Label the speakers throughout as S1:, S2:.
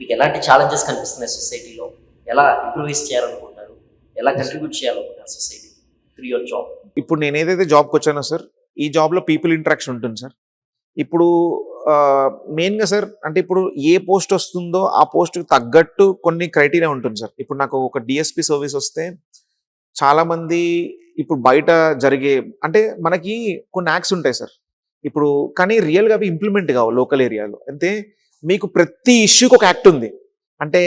S1: మీకు ఎలాంటి ఛాలెంజెస్ కనిపిస్తున్నాయి సొసైటీలో ఎలా ఇంప్రూవైజ్ చేయాలనుకుంటారు ఎలా కంట్రిబ్యూట్ చేయాలనుకుంటారు సొసైటీ త్రీ యువర్ జాబ్
S2: ఇప్పుడు నేను ఏదైతే జాబ్కి వచ్చానో సార్ ఈ జాబ్లో పీపుల్ ఇంటరాక్షన్ ఉంటుంది సార్ ఇప్పుడు మెయిన్గా సార్ అంటే ఇప్పుడు ఏ పోస్ట్ వస్తుందో ఆ పోస్ట్కి తగ్గట్టు కొన్ని క్రైటీరియా ఉంటుంది సార్ ఇప్పుడు నాకు ఒక డిఎస్పి సర్వీస్ వస్తే చాలామంది ఇప్పుడు బయట జరిగే అంటే మనకి కొన్ని యాక్ట్స్ ఉంటాయి సార్ ఇప్పుడు కానీ రియల్గా అవి ఇంప్లిమెంట్ కావు లోకల్ ఏరియాలో అంటే మీకు ప్రతి ఇష్యూకి ఒక యాక్ట్ ఉంది. అంటే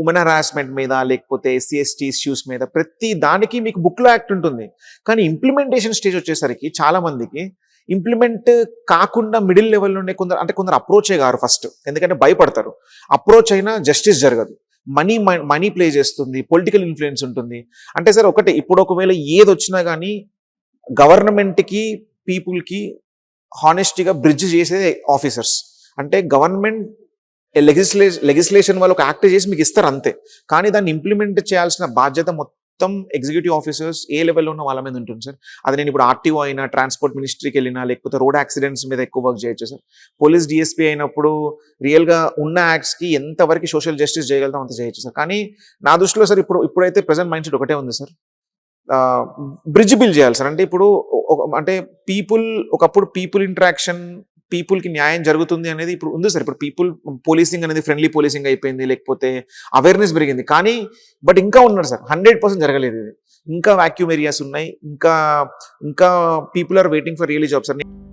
S2: ఉమెన్ హరాస్మెంట్ మీద లేకపోతే ఎస్సీ ఎస్టీ ఇష్యూస్ మీద ప్రతి దానికి మీకు బుక్లో యాక్ట్ ఉంటుంది. కానీ ఇంప్లిమెంటేషన్ స్టేజ్ వచ్చేసరికి చాలామందికి ఇంప్లిమెంట్ కాకుండా మిడిల్ లెవెల్ నుండి కొందరు అంటే కొందరు అప్రోచ్ గారు ఫస్ట్ ఎందుకంటే భయపడతారు. అప్రోచ్ అయినా జస్టిస్ జరగదు. మనీ మనీ ప్లే చేస్తుంది. పొలిటికల్ ఇన్ఫ్లుయెన్స్ ఉంటుంది. అంటే సార్ ఒకటి ఇప్పుడు ఒకవేళ ఏది వచ్చినా కానీ గవర్నమెంట్కి పీపుల్కి హానెస్టీగా బ్రిడ్జ్ చేసేది ఆఫీసర్స్ అంటే గవర్నమెంట్ లెగిస్లే లెగిస్లేషన్ వాళ్ళు ఒక యాక్ట్ చేసి మీకు ఇస్తారు అంతే. కానీ దాన్ని ఇంప్లిమెంట్ చేయాల్సిన బాధ్యత మొత్తం ఎగ్జిక్యూటివ్ ఆఫీసర్స్ ఏ లెవెల్లో ఉన్న వాళ్ళ మీద ఉంటుంది సార్? అది నేను ఇప్పుడు ఆర్టీఓ అయినా ట్రాన్స్పోర్ట్ మినిస్ట్రీకి వెళ్ళినా లేకపోతే రోడ్ యాక్సిడెంట్స్ మీద ఎక్కువ వర్క్ చేయొచ్చు సార్. పోలీస్ డిఎస్పీ అయినప్పుడు రియల్గా ఉన్న యాక్ట్స్కి ఎంతవరకు సోషల్ జస్టిస్ చేయగలుగుతాం అంత చేయొచ్చు సార్. కానీ నా దృష్టిలో సార్ ఇప్పుడు ఇప్పుడైతే ప్రజెంట్ మైండ్ సెట్ ఒకటే ఉంది సార్. బ్రిడ్జ్ బిల్డ్ చేయాలి సార్. అంటే ఇప్పుడు ఒక- అంటే పీపుల్ ఒకప్పుడు పీపుల్ ఇంటరాక్షన్ పీపుల్కి న్యాయం జరుగుతుంది అనేది ఇప్పుడు ఉంది సార్. ఇప్పుడు పీపుల్ పోలీసింగ్ అనేది ఫ్రెండ్లీ పోలీసింగ్ అయిపోయింది లేకపోతే అవేర్నెస్ పెరిగింది. కానీ బట్ ఇంకా ఉన్నారు సార్. హండ్రెడ్ పర్సెంట్ జరగలేదు ఇది. ఇంకా వాక్యూమ్ ఏరియాస్ ఉన్నాయి. ఇంకా ఇంకా people are waiting for really jobs sir